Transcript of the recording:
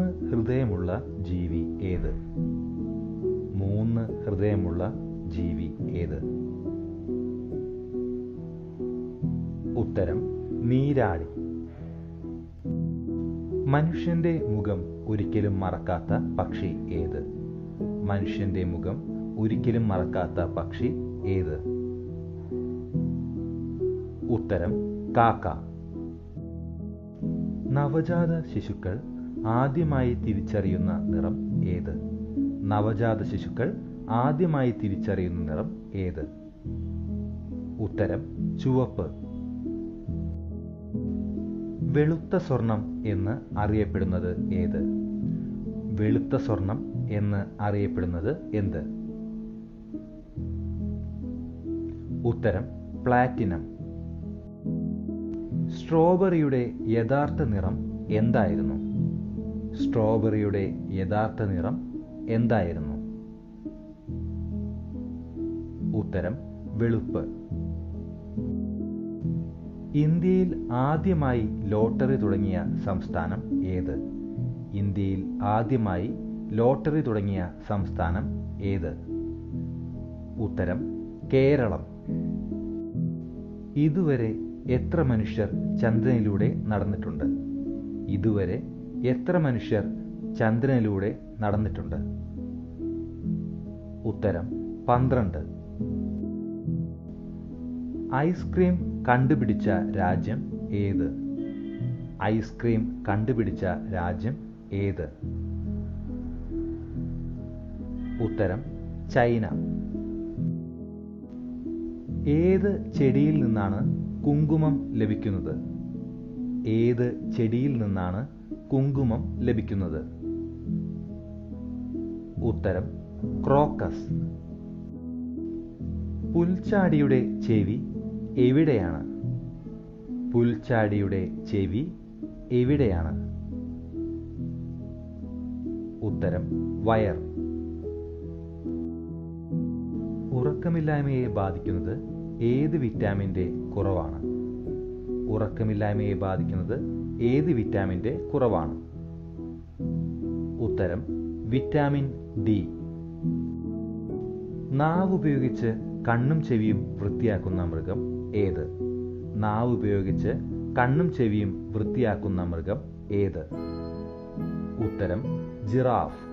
മൂന്ന് ഹൃദയമുള്ള ജീവി ഏത്? മൂന്ന് ഹൃദയമുള്ള ജീവി ഏത്? ഉത്തരം നീരാളി. മനുഷ്യന്റെ മുഖം ഒരിക്കലും മറക്കാത്ത പക്ഷി ഏത്? മനുഷ്യന്റെ മുഖം ഒരിക്കലും മറക്കാത്ത പക്ഷി ഏത്? ഉത്തരം കാക്ക. നവജാത ശിശുക്കൾ ആദ്യമായി തിരിച്ചറിയുന്ന നിറം ഏത്? നവജാത ശിശുക്കൾ ആദ്യമായി തിരിച്ചറിയുന്ന നിറം ഏത്? ഉത്തരം ചുവപ്പ്. വെളുത്ത സ്വർണം എന്ന് അറിയപ്പെടുന്നത് ഏത്? വെളുത്ത സ്വർണം എന്ന് അറിയപ്പെടുന്നത് എന്ത്? ഉത്തരം പ്ലാറ്റിനം. സ്ട്രോബെറിയുടെ യഥാർത്ഥ നിറം എന്തായിരുന്നു? സ്ട്രോബെറിയുടെ യഥാർത്ഥ നിറം എന്തായിരുന്നു? ഉത്തരം വെളുപ്പ്. ഇന്ത്യയിൽ ആദ്യമായി ലോട്ടറി തുടങ്ങിയ സംസ്ഥാനം ഏത്? ഇന്ത്യയിൽ ആദ്യമായി ലോട്ടറി തുടങ്ങിയ സംസ്ഥാനം ഏത്? ഉത്തരം കേരളം. ഇതുവരെ എത്ര മനുഷ്യർ ചന്ദ്രനിലൂടെ നടന്നിട്ടുണ്ട്? ഇതുവരെ എത്ര മനുഷ്യർ ചന്ദ്രനിലൂടെ നടന്നിട്ടുണ്ട്? ഉത്തരം പന്ത്രണ്ട്. ഐസ്ക്രീം കണ്ടുപിടിച്ച രാജ്യം ഏത്? ഐസ്ക്രീം കണ്ടുപിടിച്ച രാജ്യം ഏത്? ഉത്തരം ചൈന. ഏത് ചെടിയിൽ നിന്നാണ് കുങ്കുമം ലഭിക്കുന്നത്? ഏത് ചെടിയിൽ നിന്നാണ് കുങ്കുമം ലഭിക്കുന്നത്? ഉത്തരം ക്രോക്കസ്. പുൽച്ചാടിയുടെ ചെവി എവിടെയാണ്? പുൽച്ചാടിയുടെ ചെവി എവിടെയാണ്? ഉത്തരം വയർ. ഉറക്കമില്ലായ്മയെ ബാധിക്കുന്നത് ഏത് വിറ്റാമിന്റെ കുറവാണ്? ഉറക്കമില്ലായ്മയെ ബാധിക്കുന്നത് ഏത് വിറ്റാമിന്റെ കുറവാണ്? ഉത്തരം വിറ്റാമിൻ ഡി. നാവ് ഉപയോഗിച്ച് കണ്ണും ചെവിയും വൃത്തിയാക്കുന്ന മൃഗം ഏത്? നാവ് ഉപയോഗിച്ച് കണ്ണും ചെവിയും വൃത്തിയാക്കുന്ന മൃഗം ഏത്? ഉത്തരം ജിറാഫ്.